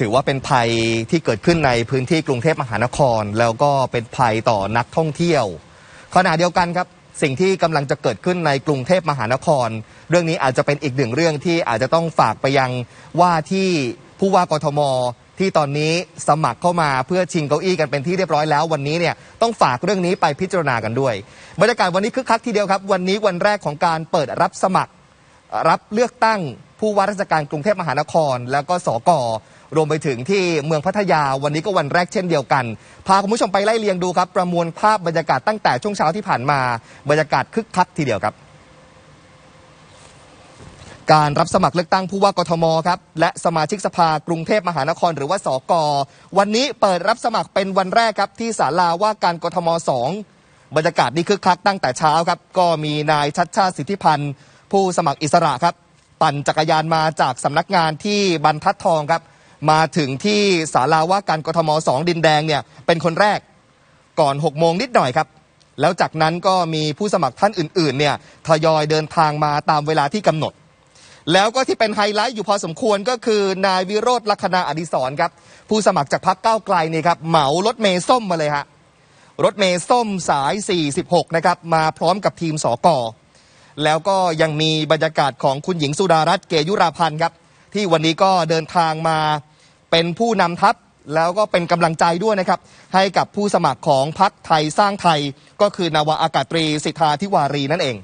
ถือว่าเป็นภัยที่เกิดขึ้นในพื้นที่กรุงเทพมหานคร แล้วก็เป็นภัยต่อนักท่องเที่ยวขณะเดียวกันครับสิ่งที่กำลังจะเกิดขึ้นในกรุงเทพมหานคร เรื่องนี้อาจจะเป็นอีกหนึ่งเรื่องที่อาจจะต้องฝากไปยังว่าที่ผู้ว่ากทม ที่ตอนนี้สมัครเข้ามาเพื่อชิงเก้าอี้กันเป็นที่เรียบร้อยแล้ว วันนี้เนี่ยต้องฝากเรื่องนี้ไปพิจารณากันด้วย บรรยากาศวันนี้คึกคักทีเดียวครับ วันนี้วันแรกของการเปิดรับสมัคร รับเลือกตั้งผู้ว่าราชการกรุงเทพมหานคร แล้วก็สก รวมไปถึงที่เมืองพัทยาวันนี้ก็วันแรกเช่นเดียวกัน พาคุณผู้ชมไปไล่เลียงดูครับ ประมวลภาพบรรยากาศตั้งแต่ช่วงเช้าที่ผ่านมาบรรยากาศคึกคักทีเดียวครับ การรับสมัครเลือกตั้งผู้ว่ากทมครับและสมาชิกสภากรุงเทพมหานครหรือว่าสกวันนี้เปิดรับสมัครเป็นวันแรกครับที่ศาลาว่าการกทมสองบรรยากาศนี้คึกคักตั้งแต่เช้าครับ ก็มีนายชัดชาติสิทธิพันธ์ ผู้สมัครอิสระครับ ปั่นจักรยานมาจากสำนักงานที่บรรทัดทองครับ มาถึงที่ศาลาว่าการกทมสองดินแดงเนี่ยเป็นคนแรกก่อน6โมงนิดหน่อยครับ แล้วจากนั้นก็มีผู้สมัครท่านอื่นๆเนี่ยทยอยเดินทางมาตามเวลาที่กำหนด แล้วก็ที่เป็นไฮไลท์อยู่พอสมควรก็คือนายวิโรธลัคนาอดิศรครับ ผู้สมัครจากพรรคก้าวไกลนี่ครับเหมารถเมย์ส้มมาเลยฮะรถเมย์ส้มสาย 46 นะครับ มาพร้อมกับทีมสอกอแล้วก็ยังมีบรรยากาศของคุณหญิงสุดารัตน์เกยุราพันธ์ครับ ที่วันนี้ก็เดินทางมาเป็นผู้นำทัพแล้วก็เป็นกำลังใจด้วยนะครับ ให้กับผู้สมัครของพรรคไทยสร้างไทยก็คือนาวาอากาศตรีสิทธาธิวารีนั่นเอง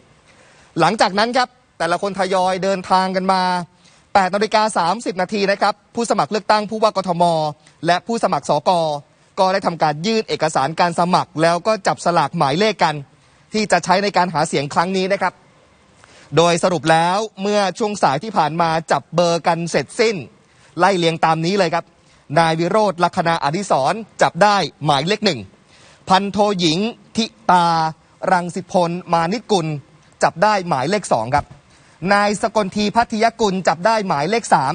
หลังจากนั้นครับแต่ละคนทยอยเดินทางกันมา8นาฬิกา30 นาทีนะครับผู้สมัครเลือกตั้งผู้ว่ากทม และผู้สมัครสกก็ได้ทำการยื่นเอกสารการสมัคร แล้วก็จับสลากหมายเลขกัน ที่จะใช้ในการหาเสียงครั้งนี้นะครับ โดยสรุปแล้วเมื่อช่วงสายที่ผ่านมาจับเบอร์กันเสร็จสิ้น ไล่เลียงตามนี้เลยครับ นายวิโรธลัคนาอดิศรจับได้หมายเลขหนึ่ง พันโทหญิง ทิตา รังสิพล มานิกุล จับได้หมายเลขสองครับ นายสกลทีพัทยกุลจับได้หมายเลขสาม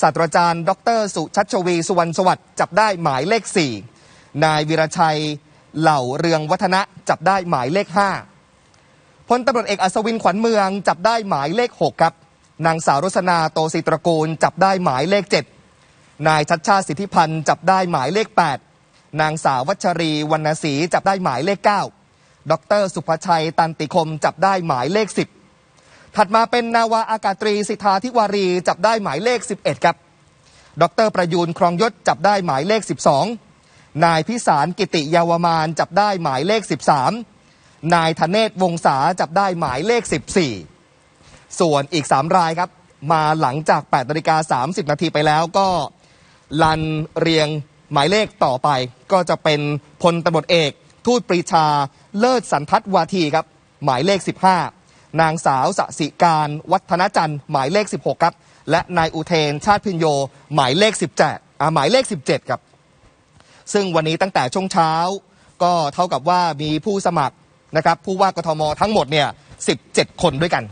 ศาสตราจารย์ ดร สุชัชวี สุวรรณสวัสดิ์จับได้หมายเลขสี่นายวิรชัยเหล่าเรืองวัฒนะจับได้หมายเลขห้า พลตำรวจเอกอัศวินขวัญเมืองจับได้หมายเลข 6 ครับ นางสาวรสนาโตศิตรกูล จับได้หมายเลข 7 นายชัดชาติสิทธิพันธ์จับได้หมายเลข 8 นางสาววัชรีวรรณศรีจับได้หมายเลข 9 ดร สุภชัยตันติคม จับได้หมายเลข 10 ถัดมาเป็นนาวาอากาศตรีสิทธาธิวารีจับได้หมายเลข 11 ครับ ดรประยูนครองยศจับได้หมายเลข 12 นายพิสารกิติยาวมานจับได้หมายเลข 13 นายธเนศวงศาจับได้หมายเลข 14 ส่วนอีก 3 รายครับ มาหลังจาก8นาฬิกา30 นาทีไปแล้วก็ลันเรียงหมายเลขต่อไป ก็จะเป็นพลตำรวจเอก ทูตปรีชาเลิศสันทัศวาทีครับ หมายเลข 15 นางสาวสสิการวัฒนจันทร์หมายเลข 16 ครับ และนายอุเทนชาติพินโย หมายเลข 17อ่าหมายเลข 17 ครับ ซึ่งวันนี้ตั้งแต่ช่วงเช้า ก็เท่ากับว่ามีผู้สมัคร นะครับผู้ว่ากทมทั้งหมดเนี่ย17 คนด้วยกัน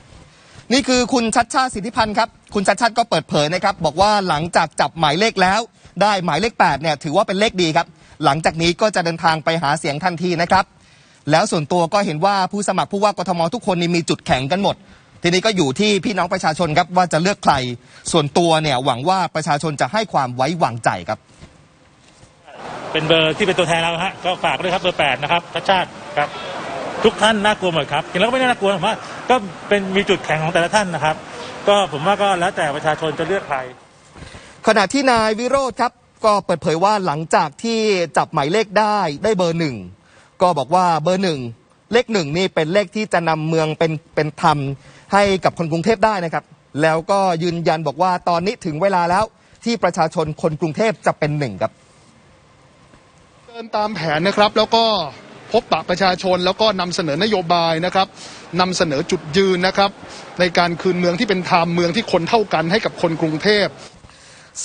นี่คือคุณชัดชาติสิทธิพันธ์ครับคุณชัดชาติก็เปิดเผยนะครับบอกว่าหลังจากจับหมายเลขแล้ว ได้หมายเลข8เนี่ยถือว่าเป็นเลขดีครับ หลังจากนี้ก็จะเดินทางไปหาเสียงทันทีนะครับแล้วส่วนตัวก็เห็นว่าผู้สมัครผู้ว่ากทมทุกคนนี่มีจุดแข็งกันหมด ทีนี้ก็อยู่ที่พี่น้องประชาชนครับว่าจะเลือกใคร ส่วนตัวเนี่ยหวังว่าประชาชนจะให้ความไว้วางใจครับ เป็นเบอร์ที่เป็นตัวแทนเราฮะก็ฝากด้วยครับเบอร์แปดนะครับชัดชาติครับ ทุกท่านน่ากลัวหมดครับจริงแล้วก็ไม่ได้น่ากลัวผมว่าก็เป็นมีจุดแข็งของแต่ละท่านนะครับ ก็ผมว่าก็แล้วแต่ประชาชนจะเลือกใคร ขณะที่นายวิโรธครับ ก็เปิดเผยว่าหลังจากที่จับหมายเลขได้ได้เบอร์หนึ่งก็บอกว่าเบอร์หนึ่งเลขหนึ่งนี่เป็นเลขที่จะนำเมืองเป็นเป็นธรรมให้กับคนกรุงเทพได้นะครับ แล้วก็ยืนยันบอกว่าตอนนี้ถึงเวลาแล้วที่ประชาชนคนกรุงเทพจะเป็นหนึ่งครับ เดินตามแผนนะครับแล้วก็ พบปะประชาชนแล้วก็นำเสนอนโยบายนะครับนำเสนอจุดยืนนะครับในการคืนเมืองที่เป็นธรรมเมืองที่คนเท่ากันให้กับคนกรุงเทพ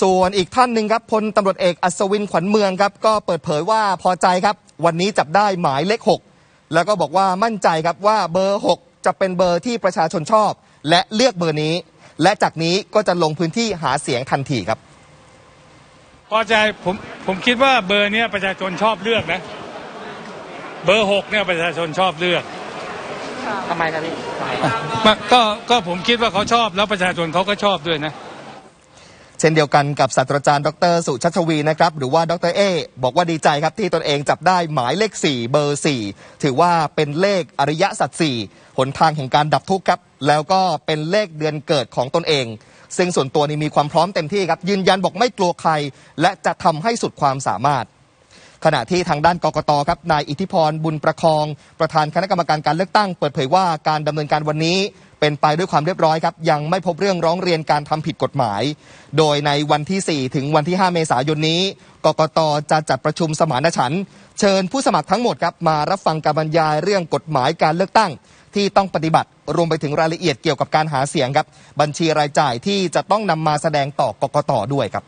ส่วนอีกท่านหนึ่งครับพลตำรวจเอกอัศวินขวัญเมืองครับก็เปิดเผยว่าพอใจครับ วันนี้จับได้หมายเลข 6 แล้วก็บอกว่ามั่นใจครับว่าเบอร์ 6 จะเป็นเบอร์ที่ประชาชนชอบ และเลือกเบอร์นี้ และจากนี้ก็จะลงพื้นที่หาเสียงทันทีครับ พอใจผมผมคิดว่าเบอร์เนี้ยประชาชนชอบเลือกนะ เบอร์หกเนี่ยประชาชนชอบเลือกทำไมครับพี่มาก็ก็ผมคิดว่าเขาชอบแล้วประชาชนเขาก็ชอบด้วยนะช่นเดียวกันกับศาสตราจารย์ดรสุชัชวีนะครับ หรือว่าดรเอ บอกว่าดีใจครับที่ตนเองจับได้หมายเลข 4 เบอร์ 4 ถือว่าเป็นเลขอริยสัจ4หนทางแห่งการดับทุกข์ครับ แล้วก็เป็นเลขเดือนเกิดของตนเอง ซึ่งส่วนตัวนี้มีความพร้อมเต็มที่ครับยืนยันบอกไม่กลัวใคร และจะทำให้สุดความสามารถ ขณะที่ทางด้านกกตครับนายอิทธิพรบุญประคอง ประธานคณะกรรมการการเลือกตั้งเปิดเผยว่าการดำเนินการวันนี้เป็นไปด้วยความเรียบร้อยครับ ยังไม่พบเรื่องร้องเรียนการทำผิดกฎหมาย โดยในวันที่ 4 ถึงวันที่ 5 เมษายนนี้ กกตจะจัดประชุมสมานฉันท์เชิญผู้สมัครทั้งหมดครับมารับฟังการบรรยายเรื่องกฎหมายการเลือกตั้ง ที่ต้องปฏิบัติรวมไปถึงรายละเอียดเกี่ยวกับการหาเสียงครับ บัญชีรายจ่ายที่จะต้องนำมาแสดงต่อกกตด้วยครับ